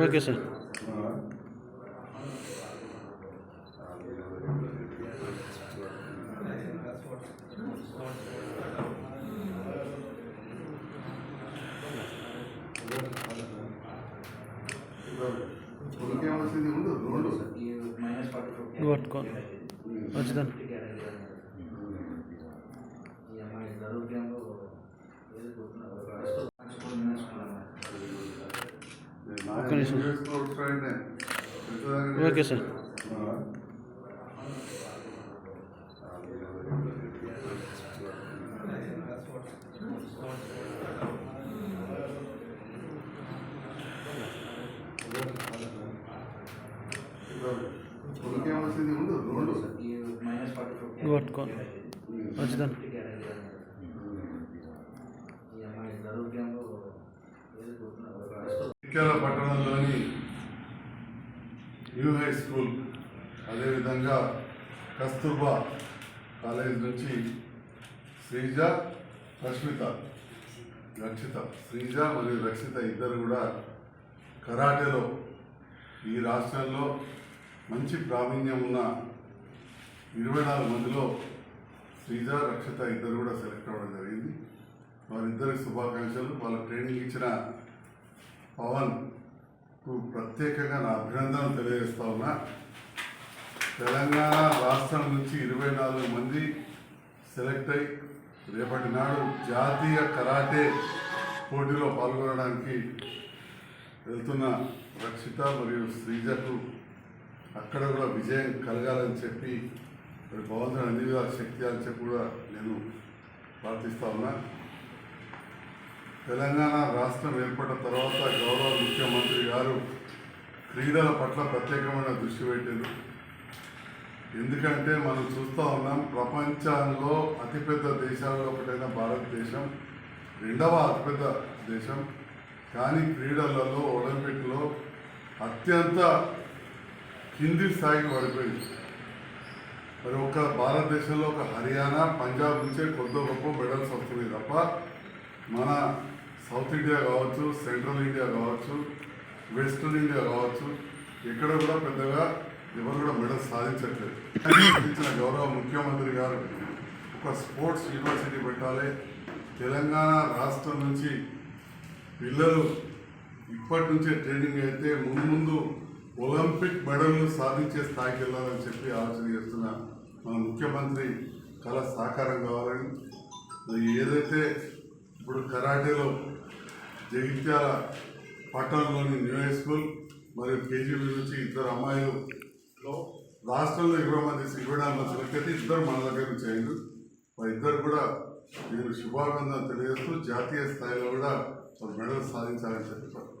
Okay sir. ఇంకేమొచ్చింది ఉండు ఉండు నువ్వు పట్టుకో. వచ్చిందని ఒక్క నిమిషం ఓకే సార్ ఇంకేమొచ్చింది ఉండు ఉండు పట్టణంలోని న్యూ హై స్కూల్ అదేవిధంగా కస్తూర్బా కాలేజ్ నుంచి శ్రీజ రష్మిత రక్షిత శ్రీజ మరియు రక్షిత ఇద్దరు కూడా కరాటేలో ఈ రాష్ట్రంలో మంచి ప్రావీణ్యం ఉన్న ఇరవై నాలుగు మందిలో శ్రీజ రక్షిత ఇద్దరు కూడా సెలెక్ట్ అవ్వడం జరిగింది. వారిద్దరికి శుభాకాంక్షలు. వాళ్ళ ట్రైనింగ్ ఇచ్చిన పవన్కు ప్రత్యేకంగా నా అభినందనలు తెలియజేస్తా ఉన్నా. తెలంగాణ రాష్ట్రం నుంచి ఇరవై నాలుగు మంది సెలెక్ట్ అయి రేపటి నాడు జాతీయ కరాటే పోటీలో పాల్గొనడానికి వెళ్తున్న రక్షిత మరియు శ్రీజకు అక్కడ కూడా విజయం కలగాలని చెప్పి మరి భగవంతుని అన్ని విధాల శక్తి అని చెప్పి కూడా నేను ప్రార్థిస్తా ఉన్నా. తెలంగాణ రాష్ట్రం ఏర్పడిన తర్వాత గౌరవ ముఖ్యమంత్రి గారు క్రీడల పట్ల ప్రత్యేకమైన దృష్టి పెట్టారు ఎందుకంటే మనం చూస్తూ ఉన్నాం ప్రపంచంలో అతిపెద్ద దేశాలలో ఒకటైన భారతదేశం రెండవ అతిపెద్ద దేశం. కానీ క్రీడలలో ఒలింపిక్లో అత్యంత కింది స్థాయికి పడిపోయింది. మరి ఒక భారతదేశంలో ఒక హర్యానా పంజాబ్ నుంచే కొద్ది గొప్ప మెడల్స్ వస్తున్నాయి తప్ప మన సౌత్ ఇండియా కావచ్చు సెంట్రల్ ఇండియా కావచ్చు వెస్ట్రన్ ఇండియా కావచ్చు ఎక్కడ కూడా పెద్దగా ఎవరు కూడా మెడల్ సాధించట్లేదు. సాధించిన గౌరవ ముఖ్యమంత్రి గారు ఒక స్పోర్ట్స్ యూనివర్సిటీ పెట్టాలి. తెలంగాణ రాష్ట్రం నుంచి పిల్లలు ఇప్పటి నుంచే ట్రైనింగ్ అయితే ముందు ముందు ఒలింపిక్ మెడల్ను సాధించే స్థాయికి వెళ్ళాలని చెప్పి ఆలోచన చేస్తున్న మన ముఖ్యమంత్రి కళ సాకారం కావాలని. ఏదైతే ఇప్పుడు కరాటేలో జగిత్యాల పట్టణంలోని న్యూ హై స్కూల్ మరియు కేజీబీ నుంచి ఇద్దరు అమ్మాయిలు రాష్ట్రంలో ఇరవై మంది ఇరవై నాలుగు సెలెక్ట్ అయితే ఇద్దరు మన దగ్గర నుంచి అయింది ఇద్దరు కూడా నేను శుభాభినందన తెలియజేస్తూ జాతీయ స్థాయిలో కూడా మెడల్ సాధించాలని చెప్పి